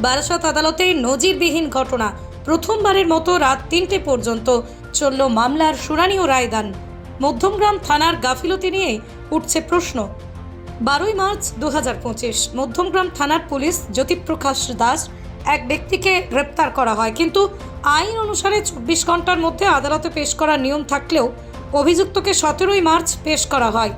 বারাসত আদালতে নজিরবিহীন ঘটনা। প্রথমবারের মতো রাত তিনটে পর্যন্ত চলল মামলার শুনানি ও রায়দান। মধ্যমগ্রাম থানার গাফিলতি নিয়ে উঠছে প্রশ্ন। বারোই মার্চ দু হাজার পঁচিশ, মধ্যমগ্রাম থানার পুলিশ জ্যোতিপ্রকাশ দাস এক ব্যক্তিকে গ্রেপ্তার করা হয়। কিন্তু আইন অনুসারে চব্বিশ ঘণ্টার মধ্যে আদালতে পেশ করার নিয়ম থাকলেও অভিযুক্তকে সতেরোই মার্চ পেশ করা হয়।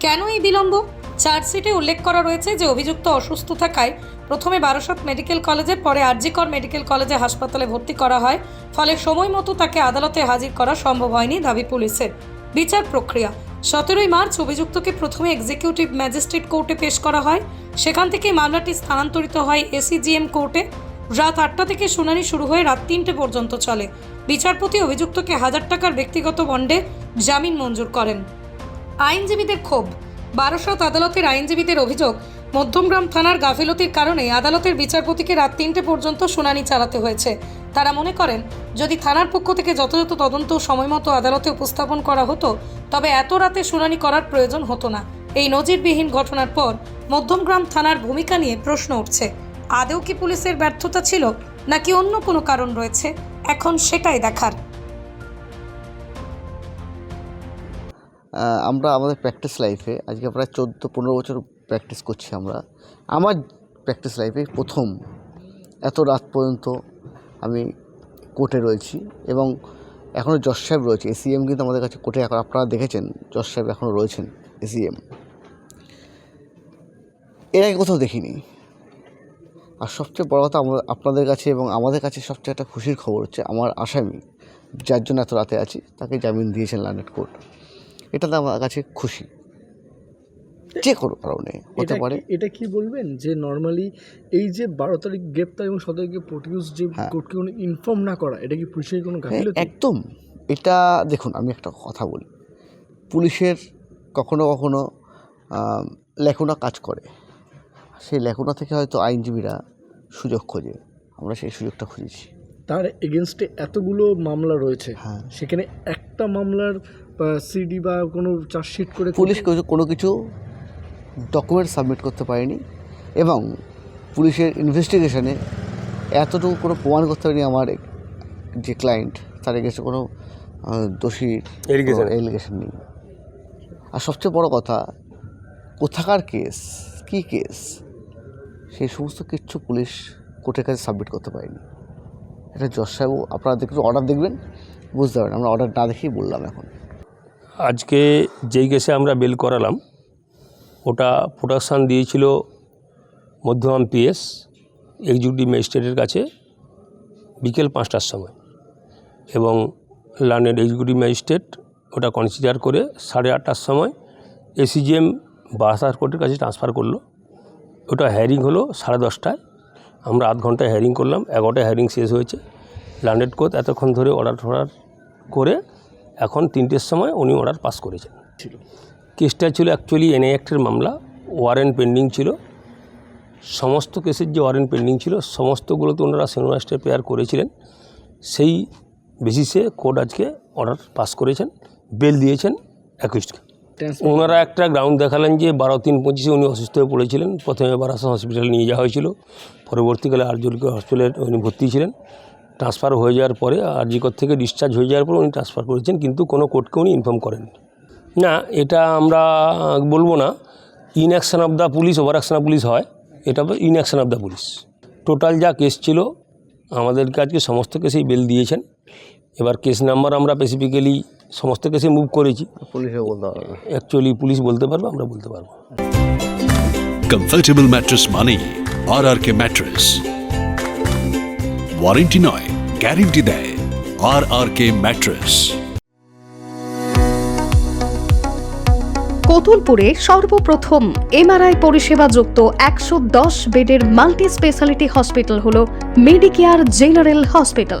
কেন এই বিলম্ব? চার্জশিটে উল্লেখ করা রয়েছে যে অভিযুক্ত অসুস্থ থাকায় প্রথমে বারাসত মেডিকেল কলেজে, পরে আরজিকর মেডিকেল কলেজে হাসপাতালে ভর্তি করা হয়। ফলে সময় মতো তাকে আদালতে হাজির করা সম্ভব হয়নি দাবি পুলিশের। বিচার প্রক্রিয়া। সতেরোই মার্চ অভিযুক্তকে প্রথমে এক্সিকিউটিভ ম্যাজিস্ট্রেট কোর্টে পেশ করা হয়। সেখান থেকে মামলাটি স্থানান্তরিত হয় এসিজিএম কোর্টে। রাত আটটা থেকে শুনানি শুরু হয়ে রাত তিনটে পর্যন্ত চলে। বিচারপতি অভিযুক্তকে হাজার টাকার ব্যক্তিগত বন্ডে জামিন মঞ্জুর করেন। আইনজীবীদের ক্ষোভ। বারাসত আদালতের আইনজীবীদের অভিযোগ, মধ্যমগ্রাম থানার গাফিলতির কারণে আদালতের বিচারপতিকে রাত তিনটে পর্যন্ত শুনানি চালাতে হয়েছে। তারা মনে করেন, যদি থানার পক্ষ থেকে যথাযথ তদন্ত সময়মতো আদালতে উপস্থাপন করা হতো, তবে এত রাতে শুনানি করার প্রয়োজন হতো না। এই নজিরবিহীন ঘটনার পর মধ্যমগ্রাম থানার ভূমিকা নিয়ে প্রশ্ন উঠছে। আদৌ কি পুলিশের ব্যর্থতা ছিল, নাকি অন্য কোনো কারণ রয়েছে? এখন সেটাই দেখার। আমরা আমাদের প্র্যাকটিস লাইফে আজকে প্রায় চোদ্দ পনেরো বছর প্র্যাকটিস করছি আমরা। আমার প্র্যাকটিস লাইফে প্রথম এত রাত পর্যন্ত আমি কোর্টে রয়েছি এবং এখনও জজ সাহেব রয়েছে এসিএম কিন্তু আমাদের কাছে কোর্টে এখন আপনারা দেখেছেন, জজ সাহেব এখনও রয়েছেন এসিএম এর আগে কোথাও দেখিনি। আর সবচেয়ে বড় কথা আপনাদের কাছে এবং আমাদের কাছে সবচেয়ে একটা খুশির খবর হচ্ছে, আমার আসামি, যার জন্য এত রাতে আছি, তাকে জামিন দিয়েছেন লন্ডন কোর্ট এটাতে আমার কাছে খুশি। যে কোনো কারণে হতে পারে। এটা কি বলবেন যে নর্মালি এই যে বারো তারিখ গ্রেপ্তার এবং সতেরো তারিখে প্রডিউস যে হ্যাঁ। কোর্টকে কোনো ইনফর্ম না করা এটা কি পুলিশের কোনো হ্যাঁ, একদম। এটা দেখুন আমি একটা কথা বলি। পুলিশের কখনো কখনো লেখনা কাজ করে। সেই লেখনা থেকে হয়তো আইনজীবীরা সুযোগ খোঁজে। আমরা সেই সুযোগটা খুঁজেছি। তার এগেনস্টে এতগুলো মামলা রয়েছে। হ্যাঁ। সেখানে একটা মামলার সিডি বা কোনো চার্জশিট করে পুলিশ কোনো কিছু ডকুমেন্ট সাবমিট করতে পারেনি এবং পুলিশের ইনভেস্টিগেশনে এতটুকু কোনো প্রমাণ করতে পারেনি আমার যে ক্লায়েন্ট তার এগেছে কোনো দোষী এলিগেশন নেই। আর সবচেয়ে বড় কথা কোথাকার কেস কী কেস সেই সমস্ত কিছু পুলিশ কোর্টের কাছে সাবমিট করতে পারেনি। এটা জজ সাহেব, আপনারা দেখুন অর্ডার দেখবেন। বুঝতে পারেন আমরা অর্ডার না দেখেই বললাম এখন। আজকে যেই কেসে আমরা বেল করালাম, ওটা প্রোডাকশান দিয়েছিল মধ্যমান পিএস এক্সিকিউটিভ ম্যাজিস্ট্রেটের কাছে বিকেল পাঁচটার সময়। এবং লার্নেড এক্সিকিউটিভ ম্যাজিস্ট্রেট ওটা কনসিডার করে সাড়ে আটটার সময় এসিজিএম বারাসাত কোর্টের কাছে ট্রান্সফার করল। ওটা হ্যারিং হলো সাড়ে দশটায়। আমরা আধ ঘন্টায় হ্যারিং করলাম এগারোটায় হ্যারিং শেষ হয়েছে। লার্নেড কোর্ট এতক্ষণ ধরে অর্ডার ফর্ডার করে এখন তিনটের সময় উনি অর্ডার পাস করেছেন। ছিল। কেসটা ছিল অ্যাকচুয়ালি এনআই অ্যাক্টের মামলা ওয়ারেন্ট পেন্ডিং ছিল। সমস্ত কেসের যে ওয়ারেন্ট পেন্ডিং ছিল সমস্তগুলোতে ওনারা সেনোয়াস্টে পেয়ার করেছিলেন। সেই বেসিসে কোর্ট আজকে অর্ডার পাস করেছেন বেল দিয়েছেন একুশকে ওনারা একটা গ্রাউন্ড দেখালেন যে বারো তিন পঁচিশে উনি অসুস্থ হয়ে পড়েছিলেন। প্রথমে বারাসা হসপিটালে নিয়ে যাওয়া হয়েছিল। পরবর্তীকালে আরজিকে হসপিটালে উনি ভর্তি ছিলেন। ট্রান্সফার হয়ে যাওয়ার পরে আরজিকর থেকে ডিসচার্জ হয়ে যাওয়ার পর উনি ট্রান্সফার করেছেন কিন্তু কোনো কোর্টকে উনি ইনফর্ম করেননি না এটা আমরা বলব না। Inaction of the police over action of police হয়। এটা inaction of the police total যা কেস ছিল আমাদেরকে আজকে সমস্ত কেসেই বেল দিয়েছেন। এবার কেস নাম্বার আমরা স্পেসিফিক্যালি সমস্ত কেসে মুভ করেছি। পুলিশও বলতে পারবে। অ্যাকচুয়ালি পুলিশ বলতে পারবে আমরা বলতে পারব। কমফর্টেবল ম্যাট্রেস মানেই R R K mattress warranty নয় গ্যারেন্টি দেয় আর আর কে ম্যাট্রেস কতুলপুরে সর্বপ্রথম এমআরআই পরিষেবা যুক্ত একশো দশ বেডের মাল্টি স্পেশালিটি হসপিটাল হল মেডিকেয়ার জেনারেল হসপিটাল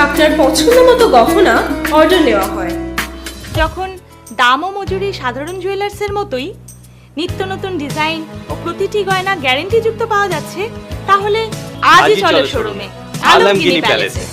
আপনার পছন্দ মতো গহনা অর্ডার নেওয়া হয়। যখন দাম ও মজুরি সাধারণ জুয়েলার্সের মতোই নিত্য নতুন ডিজাইন ও প্রতিটি গয়না গ্যারেন্টি যুক্ত পাওয়া যাচ্ছে তাহলে আজই চলো শোরুমে আলমগিনি প্যালেসে